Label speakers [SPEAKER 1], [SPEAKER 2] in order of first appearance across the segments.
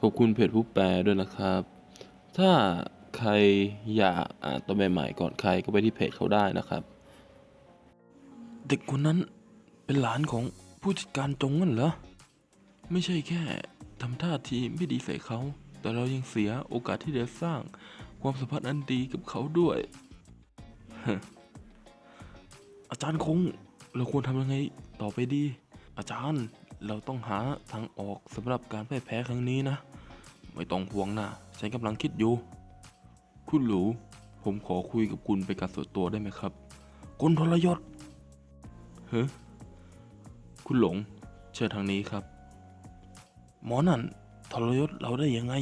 [SPEAKER 1] ขอบคุณเพจผู้แปลด้วยนะครับ ถ้าใครอยากอ่านตอนใหม่ๆก่อนใครก็ไปที่เพจเขาได้นะครับ
[SPEAKER 2] เด็กคนนั้นเป็นหลานของผู้จัดการจงนั่นเหรอ ไม่ใช่แค่ทำท่าทีไม่ดีใส่เขา แต่เรายังเสียโอกาสที่จะสร้างความสัมพันธ์อันดีกับเขาด้วย อาจารย์คง เราควรทำยังไงต่อไปดี อาจารย์เราต้องหาทางออกสำหรับการพ่ายแพ้ครั้งนี้นะ ไม่ต้องห่วงนะฉันกำลังคิดอยู่ คุณหลู ผมขอคุยกับคุณเป็นการส่วนตัวได้ไหมครับคุณทรยศเฮ้คุณหลง เชิญทางนี้ครับ หมอนั่นทรยศเราได้ยังไง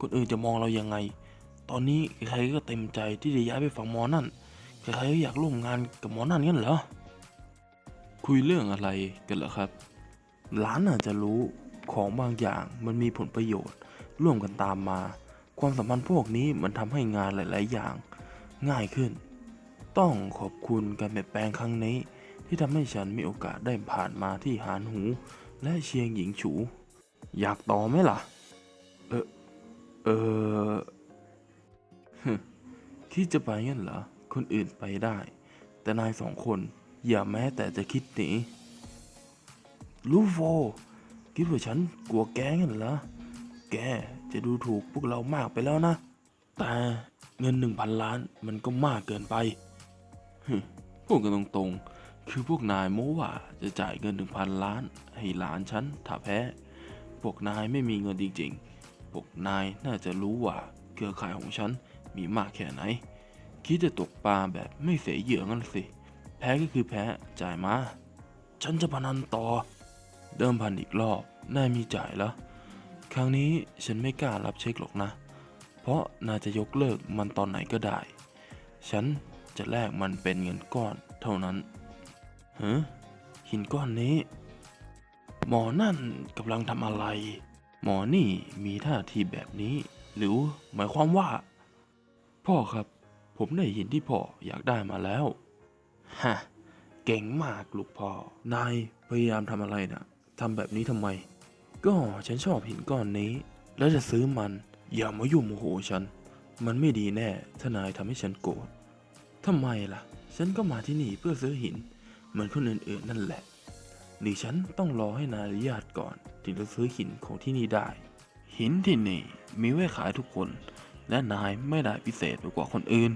[SPEAKER 2] คนอื่นจะมองเรายังไง ตอนนี้ใครก็เต็มใจที่จะย้ายไปฝั่งหมอนั่นใครก็อยากร่วมงานกับหมอนั่นงั้นเหรอ คุยเรื่องอะไรกันเหรอครับหลานอาจจะรู้ของบางอย่างมันมีผลประโยชน์ ร่วมกันตามมา ความสัมพันธ์พวกนี้มันทำให้งานหลาย ๆ อย่าง ง่ายขึ้น ต้องขอบคุณการเปลี่ยนแปลงครั้งนี้ ที่ทำให้ฉันมีโอกาสได้ผ่านมาที่หานหู และเชียงหญิงฉู อยากต่อไหมล่ะ เออเออคิดจะไปงั้นเหรอ คนอื่นไปได้ แต่นายสองคนอย่าแม้แต่จะคิดหนีลูโฟคิดว่าฉันกลัวแกงั้นเหรอ แกจะดูถูกพวกเรามากไปแล้วนะ แต่เงินหนึ่งพันล้านมันก็มากเกินไปพูดกันตรงๆ คือพวกนายโม้ว่าจะจ่ายเงินหนึ่งพันล้าน ให้หลานฉันถ้าแพ้ พวกนายไม่มีเงินจริงๆ พวกนายน่าจะรู้ว่าเครือข่ายของฉันมีมากแค่ไหน คิดจะตกปลาแบบไม่เสียเหยื่องั้นสิ แพ้ก็คือแพ้จ่ายมา ฉันจะพนันต่อ เดิมพันอีกรอบนายมีจ่ายแล้ว ครั้งนี้ฉันไม่กล้ารับเช็คหรอกนะ เพราะน่าจะยกเลิกมันตอนไหนก็ได้ ฉันจะแลกมันเป็นเงินก้อนเท่านั้นเฮ้หินก้อนนี้ หมอนั่นกำลังทำอะไร หมอนี่มีท่าทีแบบนี้ หรือหมายความว่า พ่อครับ ผมได้หินที่พ่ออยากได้มาแล้วฮะเก่งมากลูกพ่อนายพยายามทำอะไรนะทำแบบนี้ทำไม ก็ฉันชอบหินก้อนนี้ แล้วจะซื้อมัน อย่ามายุ่งโมโหฉัน มันไม่ดีแน่ถ้านายทำให้ฉันโกรธทำไมล่ะ ฉันก็มาที่นี่เพื่อซื้อหิน เหมือนคนอื่นๆนั่นแหละนี่ฉันต้องรอให้นายอนุญาตก่อนถึงจะซื้อหินของที่นี่ได้ หินที่นี่มีไว้ขายทุกคน และนายไม่ได้พิเศษไปกว่าคนอื่น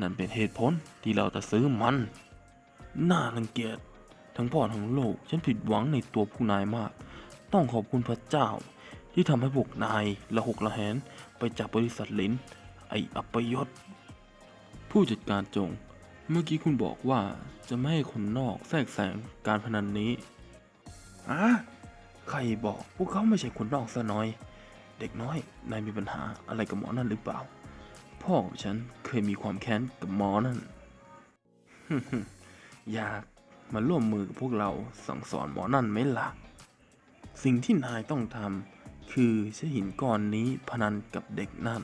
[SPEAKER 2] นั่นเป็นเหตุผลที่เราจะซื้อมันน่ารังเกียจทั้งพ่อทั้งลูกฉันผิดหวังในตัวพวกนายมาก ต้องขอบคุณพระเจ้า ที่ทำให้พวกนายละหกละแหนไปจากบริษัทลินไออัปยศ ผู้จัดการจง เมื่อกี้คุณบอกว่าจะไม่ให้คนนอกแทรกแซงการพนันนี้อะใครบอกพวกเขาไม่ใช่คนนอกซะหน่อย เด็กน้อย นายมีปัญหาอะไรกับหมอนั่นหรือเปล่า พ่อของฉันเคยมีความแค้นกับหมอนั่น อยากมาร่วมมือพวกเราสั่งสอนหมอนั่นไหมล่ะ สิ่งที่นายต้องทำคือใช้หินก้อนนี้พนันกับเด็กนั่น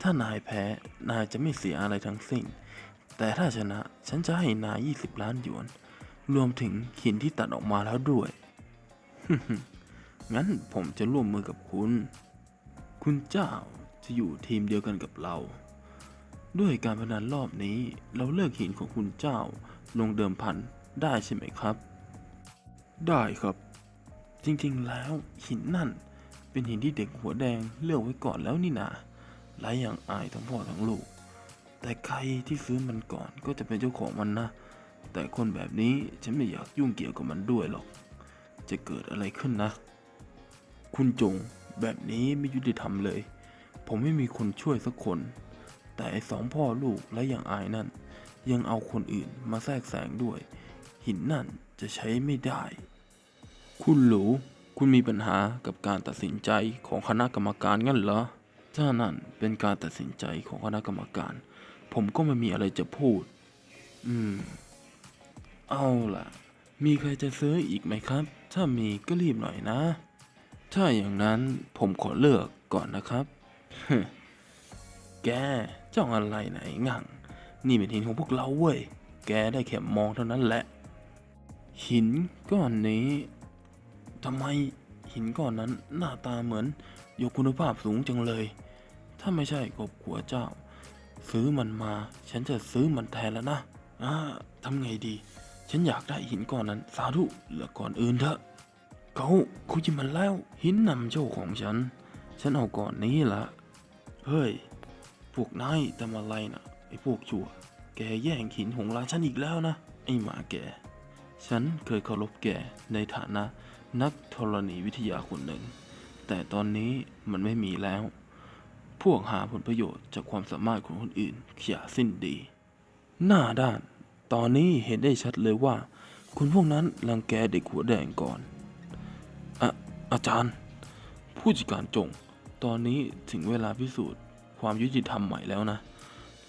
[SPEAKER 2] ถ้านายแพ้นายจะไม่เสียอะไรทั้งสิ้น แต่ถ้าชนะฉันจะให้นาย 20 ล้านหยวน รวมถึงหินที่ตัดออกมาแล้วด้วย งั้นผมจะร่วมมือกับคุณ คุณเจ้าจะอยู่ทีมเดียวกันกับเรา ด้วยการพนันรอบนี้เราเลิกหินของคุณเจ้าลงเดิมพันได้ใช่ไหมครับ ได้ครับ จริงๆ แล้วหินนั่น เป็นหินที่เด็กหัวแดงเลือกไว้ก่อนแล้วนี่นาหลายอย่างอายทั้งพ่อทั้งลูก แต่ใครที่ซื้อมันก่อนก็จะเป็นเจ้าของมันนะ แต่คนแบบนี้ฉันไม่อยากยุ่งเกี่ยวกับมันด้วยหรอก จะเกิดอะไรขึ้นนะ คุณจงแบบนี้ไม่ยุติธรรมเลย ผมไม่มีคนช่วยสักคน แต่สองพ่อลูกและอย่างอายนั่น ยังเอาคนอื่นมาแทรกแซงด้วย หินนั่นจะใช้ไม่ได้ คุณหลูคุณมีปัญหากับการตัดสินใจของคณะกรรมการงั้นเหรอ ถ้านั่นเป็นการตัดสินใจของคณะกรรมการ ผมก็ไม่มีอะไรจะพูด อืม เอาล่ะ มีใครจะซื้ออีกไหมครับ ถ้ามีก็รีบหน่อยนะ ถ้าอย่างนั้นผมขอเลือกก่อนนะครับ แกจ้องอะไรไหนงั่ง นี่เป็นหินของพวกเราเว้ย แกได้แค่มองเท่านั้นแหละ หินก้อนนี้ ทำไมหินก้อนนั้นหน้าตาเหมือนยกคุณภาพสูงจังเลย ถ้าไม่ใช่กบขัวเจ้า ซื้อมันมา ฉันจะซื้อมันแทนแล้วนะอ่าทำไงดี ฉันอยากได้หินก้อนนั้น สาธุเหลือก่อนอื่นเถอะ เขาคุยมันแล้ว หินนำโชคของฉัน ฉันเอาก่อนนี้ละเฮ้ย พวกนายทำอะไรนะไอ้พวกชั่ว แกแย่งหินของร้านฉันอีกแล้วนะ ไอ้หมาแก ฉันเคยเคารพแกในฐานะ นักธรณีวิทยาคนหนึ่ง แต่ตอนนี้มันไม่มีแล้ว พวกหาผลประโยชน์จากความสามารถของคนอื่นอย่าสิ้นดี หน้าด้าน ตอนนี้เห็นได้ชัดเลยว่า คุณพวกนั้นรังแกเด็กหัวแดงก่อนอะอาจารย์ ผู้จัดการจง ตอนนี้ถึงเวลาพิสูจน์ ความยุติธรรมใหม่แล้วนะ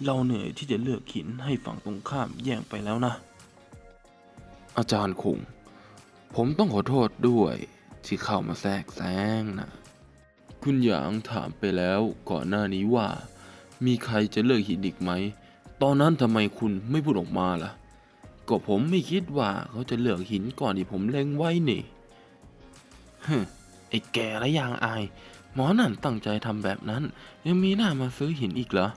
[SPEAKER 2] เราเหนื่อยที่จะเลือกหินให้ฝั่งตรงข้ามแย่งไปแล้วนะ อาจารย์คง ผมต้องขอโทษด้วยที่เข้ามาแทรกแซงนะคุณหยางถามไปแล้วก่อนหน้านี้ว่า มีใครจะเลิกหินอีกไหม ตอนนั้นทำไมคุณไม่พูดออกมาล่ะ ก็ผมไม่คิดว่าเขาจะเลือกหินก่อนที่ผมเล็งไว้นี่ฮึไอ้แกและยางอาย หมอนั่นตั้งใจทำแบบนั้น ยังมีหน้ามาซื้อหินอีกเหรอ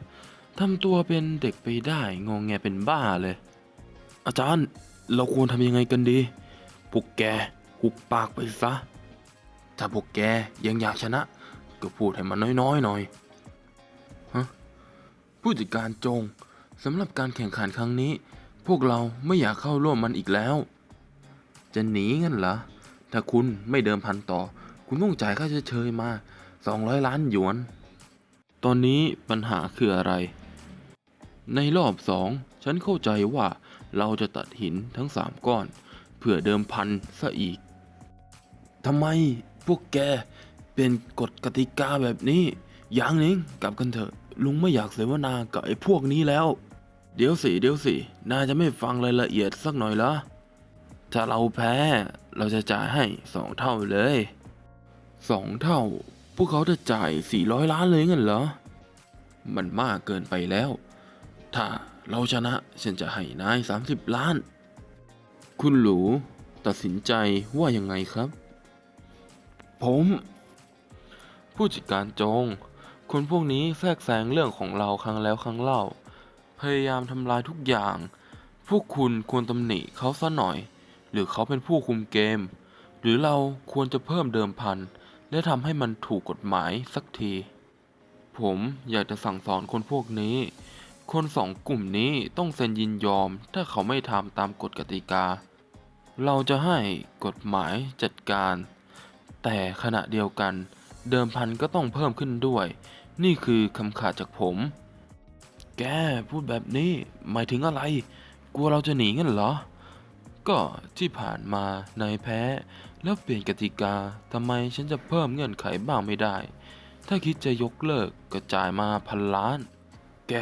[SPEAKER 2] ทำตัวเป็นเด็กไปได้งองแงเป็นบ้าเลย อาจารย์ เราควรทำยังไงกันดี พวกแกหุบปากไปซะ ถ้าพวกแกยังอยากชนะ ก็พูดให้มันน้อยๆหน่อยฮะผู้จัดการจงสำหรับการแข่งขันครั้งนี้ พวกเราไม่อยากเข้าร่วมมันอีกแล้ว จะหนีงั้นเหรอ ถ้าคุณไม่เดิมพันต่อ คุณต้องจ่ายค่าเฉยมา 200 ล้านหยวน ตอนนี้ปัญหาคืออะไร ในรอบสองฉันเข้าใจว่าเราจะตัดหินทั้งสามก้อน เพื่อเดิมพันซะอีกทำไมพวกแกเป็นกฎกติกาแบบนี้ อย่างนึงกลับกันเถอะ ลุงไม่อยากเสวนากับไอ้พวกนี้แล้ว เดี๋ยวสิเดี๋ยวสินายจะไม่ฟังรายละเอียดสักหน่อยเหรอถ้าเราแพ้เราจะจ่ายให้สองเท่าเลยสองเท่า พวกเขาจะจ่ายสี่ร้อยล้านเลยเงั้นเหรอ มันมากเกินไปแล้ว ถ้าเราชนะฉันจะให้นายสามสิบล้าน คุณหลูตัดสินใจว่ายังไงครับ ผม ผู้จัดการจง คนพวกนี้แทรกแซงเรื่องของเราครั้งแล้วครั้งเล่า พยายามทำลายทุกอย่าง พวกคุณควรตำหนิเขาซะหน่อย หรือเขาเป็นผู้คุมเกม หรือเราควรจะเพิ่มเดิมพัน และทำให้มันถูกกฎหมายสักที ผมอยากจะสั่งสอนคนพวกนี้ คนสองกลุ่มนี้ต้องเซ็นยินยอม ถ้าเขาไม่ทำตามกฎกติกา เราจะให้กฎหมายจัดการ แต่ขณะเดียวกัน เดิมพันก็ต้องเพิ่มขึ้นด้วย นี่คือคำขาดจากผม แกพูดแบบนี้หมายถึงอะไร กลัวเราจะหนีงั้นเหรอ ก็ที่ผ่านมานายแพ้ แล้วเปลี่ยนกติกาทำไมฉันจะเพิ่มเงื่อนไขบ้างไม่ได้ ถ้าคิดจะยกเลิกก็จ่ายมาพันล้าน แก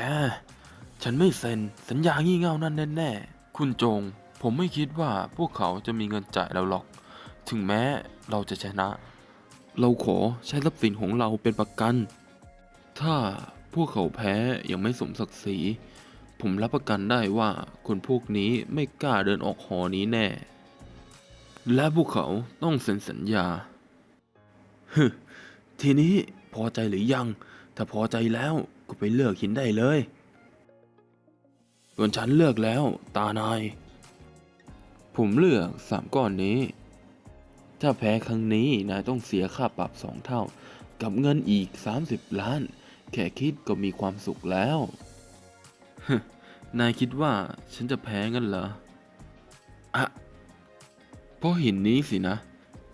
[SPEAKER 2] ฉันไม่เซ็นสัญญางี่เง่านั่นแน่ๆคุณจง ผมไม่คิดว่าพวกเขาจะมีเงินจ่ายเราหรอก ถึงแม้เราจะชนะ เราขอใช้ทรัพย์สินของเราเป็นประกัน ถ้าพวกเขาแพ้ยังไม่สมศักดิ์ศรี ผมรับประกันได้ว่าคนพวกนี้ไม่กล้าเดินออกหอนี้แน่ และพวกเขาต้องเซ็นสัญญาฮึทีนี้พอใจหรือยัง ถ้าพอใจแล้วก็ไปเลือกหินได้เลยส่วนฉันเลือกแล้ว ตานาย ผมเลือกสามก้อนนี้ ถ้าแพ้ครั้งนี้นายต้องเสียค่าปรับสองเท่า กับเงินอีก 30 ล้าน แค่คิดก็มีความสุขแล้วฮึนายคิดว่าฉันจะแพ้งั้นเหรอ อะเพราะหินนี้สินะ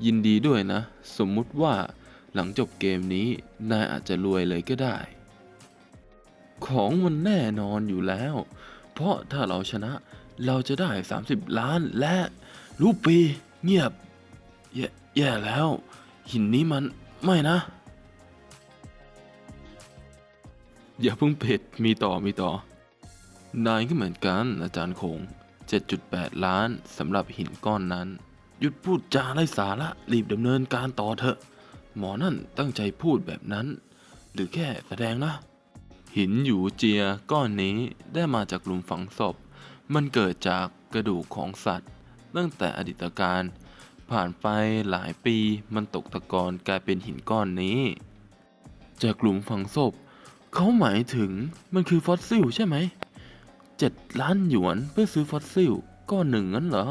[SPEAKER 2] ยินดีด้วยนะ สมมุติว่าหลังจบเกมนี้ นายอาจจะรวยเลยก็ได้ ของมันแน่นอนอยู่แล้ว เพราะถ้าเราชนะ เราจะได้ 30 ล้านและรูปี เงียบ แย่แย่แล้ว หินนี้มันไม่นะ อย่าเพิ่งเผ็ดมีต่อมีต่อ นายก็เหมือนกันอาจารย์คง 7.8 ล้านสำหรับหินก้อนนั้น หยุดพูดจาไร้สาระรีบดำเนินการต่อเถอะ หมอนั่นตั้งใจพูดแบบนั้น หรือแค่แสดงนะ หินอยู่เจียก้อนนี้ได้มาจากหลุมฝังศพ มันเกิดจากกระดูกของสัตว์ ตั้งแต่อดีตการ ผ่านไปหลายปีมันตกตะกอนกลายเป็นหินก้อนนี้ จากหลุมฝังศพ เขาหมายถึงมันคือฟอสซิลใช่ไหมเจ็ดล้านหยวนเพื่อซื้อฟอสซิลก้อนหนึ่งงั้นเหรอ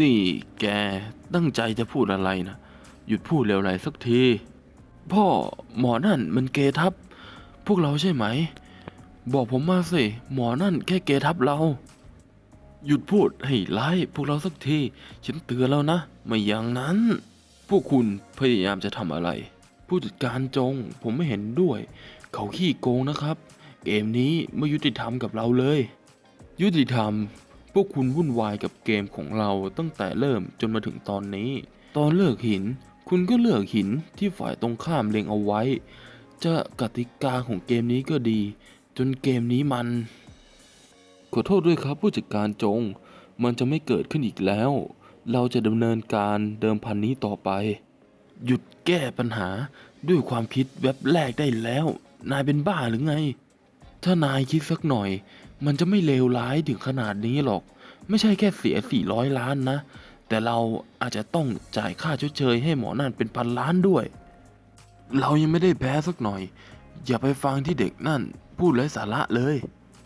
[SPEAKER 2] นี่แกตั้งใจจะพูดอะไรนะ หยุดพูดเร็วไหลสักที พ่อหมอนั่นมันเกทับ พวกเราใช่ไหม บอกผมมาสิ หมอนั่นแค่เกทับเรา หยุดพูดให้ร้ายพวกเราสักที ฉันเตือนแล้วนะ ไม่อย่างนั้น พวกคุณพยายามจะทำอะไร ผู้จัดการจงผมไม่เห็นด้วย เขาขี้โกงนะครับ เกมนี้ไม่ยุติธรรมกับเราเลย ยุติธรรม พวกคุณวุ่นวายกับเกมของเราตั้งแต่เริ่มจนมาถึงตอนนี้ ตอนเลือกหิน คุณก็เลือกหินที่ฝ่ายตรงข้ามเล็งเอาไว้ จะกติกาของเกมนี้ก็ดี จนเกมนี้มัน ขอโทษด้วยครับผู้จัดการจง มันจะไม่เกิดขึ้นอีกแล้ว เราจะดำเนินการเดิมพันนี้ต่อไป หยุดแก้ปัญหาด้วยความคิดแวบแรกได้แล้ว นายเป็นบ้าหรือไง ถ้านายคิดสักหน่อย มันจะไม่เลวร้ายถึงขนาดนี้หรอก ไม่ใช่แค่เสีย 400 ล้านนะ แต่เราอาจจะต้องจ่ายค่าชดเชยให้หมอนั่นเป็นพันล้านด้วย เรายังไม่ได้แพ้สักหน่อย อย่าไปฟังที่เด็กนั่น พูดไร้สาระเลย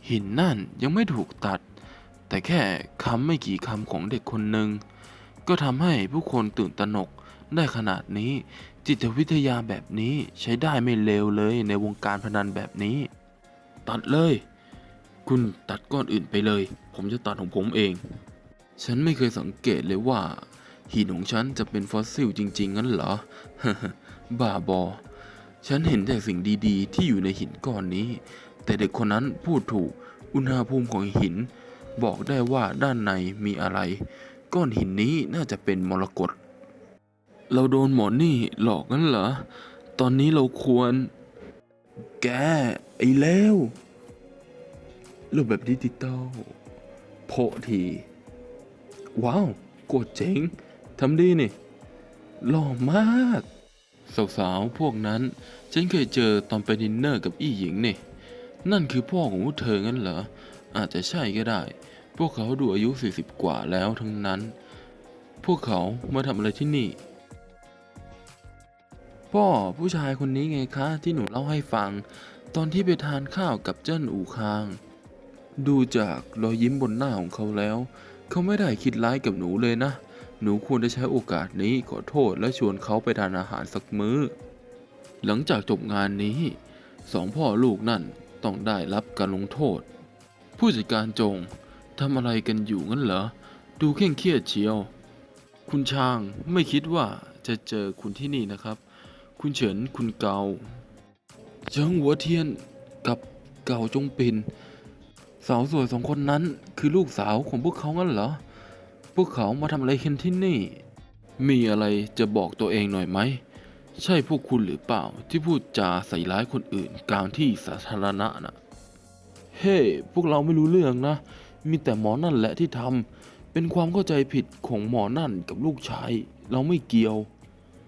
[SPEAKER 2] หินนั่นยังไม่ถูกตัด แต่แค่คำไม่กี่คำของเด็กคนหนึ่งก็ทำให้ผู้คนตื่นตระหนกได้ขนาดนี้ จิตวิทยาแบบนี้ใช้ได้ไม่เลวเลยในวงการพนันแบบนี้ ตัดเลย คุณตัดก้อนอื่นไปเลย ผมจะตัดของผมเอง ฉันไม่เคยสังเกตเลยว่า หินของฉันจะเป็นฟอสซิลจริง ๆ งั้นเหรอ บ้าบอ ฉันเห็นแต่สิ่งดีๆ ที่อยู่ในหินก้อนนี้ แต่เด็กคนนั้นพูดถูก อุณหภูมิของหิน บอกได้ว่าด้านในมีอะไร ก้อนหินนี้น่าจะเป็นมรกต เราโดนหมอนี่หลอกงั้นเหรอ ตอนนี้เราควร แก ไอ้เลวรูปแบบดิจิตอลโพที ว้าวโกดเจ๋งทำดีนี่หล่อมาก สาวๆ พวกนั้น ฉันเคยเจอตอนไปดินเนอร์กับอี้หญิงนี่ นั่นคือพ่อของพวกเธองั้นเหรอ อาจจะใช่ก็ได้ พวกเขาดูอายุ 40 กว่าแล้วทั้งนั้น พวกเขามาทำอะไรที่นี่ พ่อผู้ชายคนนี้ไงคะ ที่หนูเล่าให้ฟัง ตอนที่ไปทานข้าวกับเจิ้นอู่คาง ดูจากรอยยิ้มบนหน้าของเขาแล้ว เขาไม่ได้คิดร้ายกับหนูเลยนะ หนูควรจะใช้โอกาสนี้ขอโทษและชวนเขาไปทานอาหารสักมื้อ หลังจากจบงานนี้สองพ่อลูกนั่น ต้องได้รับการลงโทษ ผู้จัดการจงทำอะไรกันอยู่งั้นเหรอ ดูเคร่งเครียดเชียว คุณชางไม่คิดว่าจะเจอคุณที่นี่นะครับ คุณเฉินคุณเกาเจิงหัวเทียนกับเกาจงปินสาวสวยสองคนนั้นคือลูกสาวของพวกเขางั้นเหรอ พวกเขามาทำอะไรกันที่นี่ มีอะไรจะบอกตัวเองหน่อยไหม ใช่พวกคุณหรือเปล่าที่พูดจาใส่ร้ายคนอื่นกลางที่สาธารณะนะเฮ้พวกเราไม่รู้เรื่องนะ มีแต่หมอนั่นแหละที่ทำ เป็นความเข้าใจผิดของหมอนั่นกับลูกชาย เราไม่เกี่ยว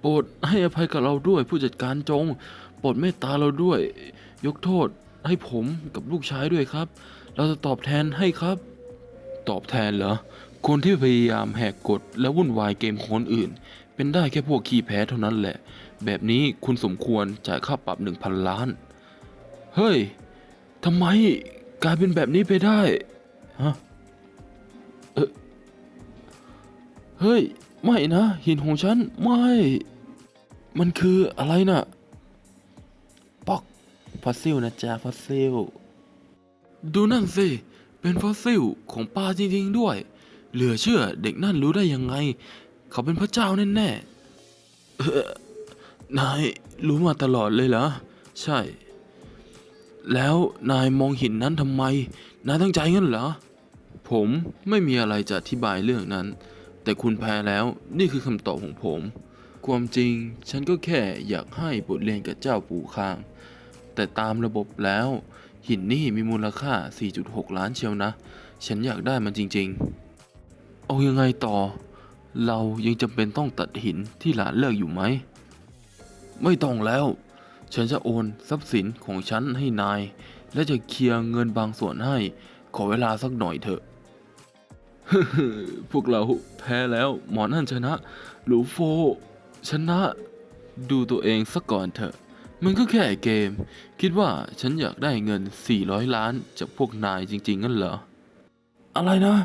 [SPEAKER 2] โปรดให้อภัยกับเราด้วยผู้จัดการจง โปรดเมตตาเราด้วย ยกโทษให้ผมกับลูกชายด้วยครับ เราจะตอบแทนให้ครับ ตอบแทนเหรอ คนที่พยายามแหกกฎและวุ่นวายเกมคนอื่น เป็นได้แค่พวกขี้แพ้เท่านั้นแหละ แบบนี้คุณสมควรจ่ายค่าปรับหนึ่งพันล้าน เฮ้ยทำไมกลายเป็นแบบนี้ไปได้ฮะเออเฮ้ย ไม่นะ หินของฉัน ไม่ มันคืออะไรน่ะป๊อกฟอสซิลนะจ๊ะฟอสซิล ดูนั่นสิ เป็นฟอสซิลของปลาจริงๆด้วย เหลือเชื่อเด็กนั่นรู้ได้ยังไง เขาเป็นพระเจ้าแน่ๆเอ่อ นายรู้มาตลอดเลยเหรอ ใช่ แล้วนายมองหินนั้นทำไม นายตั้งใจงั้นเหรอ ผมไม่มีอะไรจะอธิบายเรื่องนั้น แต่คุณแพ้แล้วนี่คือคำตอบของผม ความจริงฉันก็แค่อยากให้บทเรียนกับเจ้าปู่ข้าง แต่ตามระบบแล้ว หินนี่มีมูลค่า 4.6 ล้านเชียวนะ ฉันอยากได้มันจริง ๆ เอายังไงต่อ เรายังจำเป็นต้องตัดหินที่หลานเลิกอยู่ไหม ไม่ต้องแล้ว ฉันจะโอนทรัพย์สินของฉันให้นาย และจะเคลียร์เงินบางส่วนให้ ขอเวลาสักหน่อยเถอะ พวกเราแพ้แล้ว หมอนั่นชนะ หลูโฟ ชนะ ดูตัวเองสักก่อนเถอะ
[SPEAKER 1] มันก็แค่เกม คิดว่าฉันอยากได้เงิน 400 ล้านจากพวกนายจริง ๆ งั้นเหรอ
[SPEAKER 2] อะไรนะ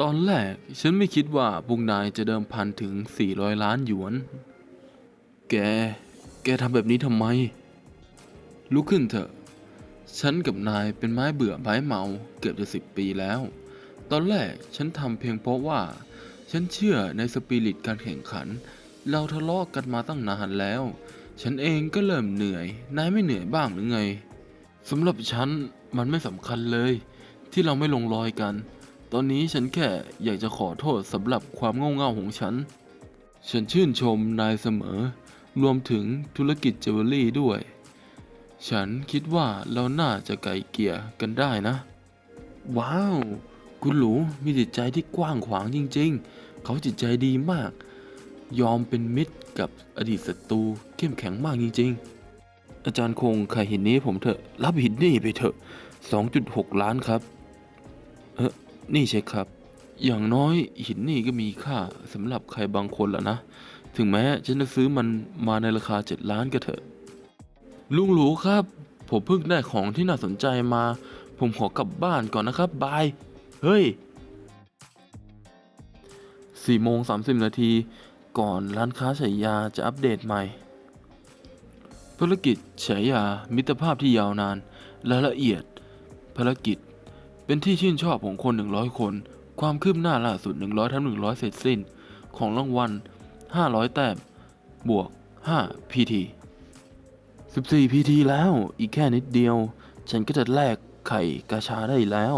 [SPEAKER 1] ตอนแรกฉันไม่คิดว่าพวกนายจะเดิมพันถึง 400 ล้านหยวน แก แกทำแบบนี้ทำไม ลุกขึ้นเถอะ ฉันกับนายเป็นไม้เบื่อไม้เมาเกือบจะสิบปีแล้ว ตอนแรกฉันทำเพียงเพราะว่า ฉันเชื่อในสปิริตการแข่งขัน เราทะเลาะกันมาตั้งนานแล้ว ฉันเองก็เริ่มเหนื่อย นายไม่เหนื่อยบ้างหรือไงสำหรับฉันมันไม่สำคัญเลย ที่เราไม่ลงรอยกัน ตอนนี้ฉันแค่อยากจะขอโทษสำหรับความโง่เง่าของฉัน ฉันชื่นชมนายเสมอ รวมถึงธุรกิจเจวเวลรี่ด้วย ฉันคิดว่าเราน่าจะไกลเกลี่ยกันได้นะ ว้าว คุณหลูมีจิตใจที่กว้างขวางจริงๆ เขาจิตใจดีมาก ยอมเป็นมิตรกับอดีตศัตรูเข้มแข็งมากจริงๆ อาจารย์คงขายหินนี้ผมเถอะ รับหินนี่ไปเถอะ 2.6 ล้านครับ เออนี่เช็คครับ อย่างน้อยหินนี่ก็มีค่าสำหรับใครบางคนแหละนะ ถึงแม้ฉันจะซื้อมันมาในราคา 7 ล้านก็เถอะ ลุงหลูครับ ผมเพิ่งได้ของที่น่าสนใจมา ผมขอกลับบ้านก่อนนะครับบาย เฮ้ยสี่โมงสามสิบนาที ก่อนร้านค้าฉายาจะอัปเดตใหม่ ภารกิจฉายามิตรภาพที่ยาวนานและละเอียด ภารกิจ เป็นที่ชื่นชอบของคน 100 คน ความคืบหน้าล่าสุด 100ทั้ง100 เสร็จสิ้น ของรางวัล 500 แต้ม บวก 5 PT 14 PT แล้ว อีกแค่นิดเดียว ฉันก็จะแลกไข่กาชาได้แล้ว